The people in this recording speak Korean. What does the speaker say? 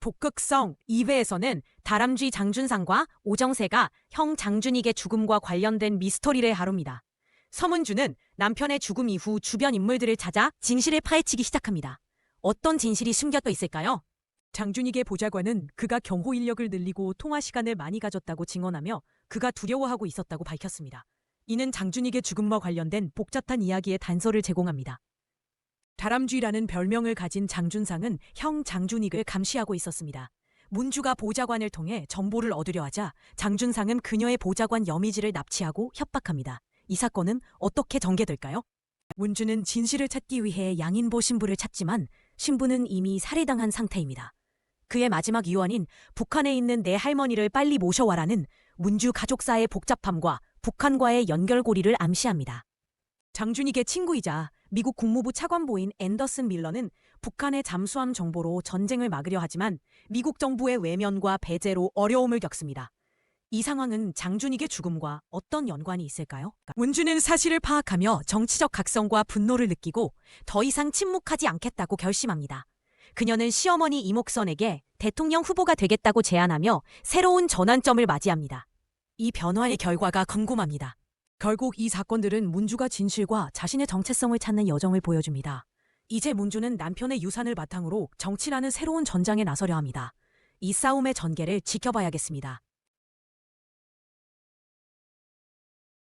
북극성 2회에서는 다람쥐 장준상과 오정세가 형 장준익의 죽음과 관련된 미스터리를 다룹니다. 서문주는 남편의 죽음 이후 주변 인물들을 찾아 진실을 파헤치기 시작합니다. 어떤 진실이 숨겨져 있을까요? 장준익의 보좌관은 그가 경호 인력을 늘리고 통화 시간을 많이 가졌다고 증언하며 그가 두려워하고 있었다고 밝혔습니다. 이는 장준익의 죽음과 관련된 복잡한 이야기의 단서를 제공합니다. 다람쥐라는 별명을 가진 장준상은 형 장준익을 감시하고 있었습니다. 문주가 보좌관을 통해 정보를 얻으려 하자 장준상은 그녀의 보좌관 여미지를 납치하고 협박합니다. 이 사건은 어떻게 전개될까요? 문주는 진실을 찾기 위해 양인보 신부를 찾지만 신부는 이미 살해당한 상태입니다. 그의 마지막 유언인 북한에 있는 내 할머니를 빨리 모셔와라는 문주 가족사의 복잡함과 북한과의 연결고리를 암시합니다. 장준익의 친구이자 미국 국무부 차관보인 앤더슨 밀러는 북한의 잠수함 정보로 전쟁을 막으려 하지만 미국 정부의 외면과 배제로 어려움을 겪습니다. 이 상황은 장준익의 죽음과 어떤 연관이 있을까요? 문주는 사실을 파악하며 정치적 각성과 분노를 느끼고 더 이상 침묵하지 않겠다고 결심합니다. 그녀는 시어머니 이목선에게 대통령 후보가 되겠다고 제안하며 새로운 전환점을 맞이합니다. 이 변화의 결과가 궁금합니다. 결국 이 사건들은 문주가 진실과 자신의 정체성을 찾는 여정을 보여줍니다. 이제 문주는 남편의 유산을 바탕으로 정치라는 새로운 전장에 나서려 합니다. 이 싸움의 전개를 지켜봐야겠습니다.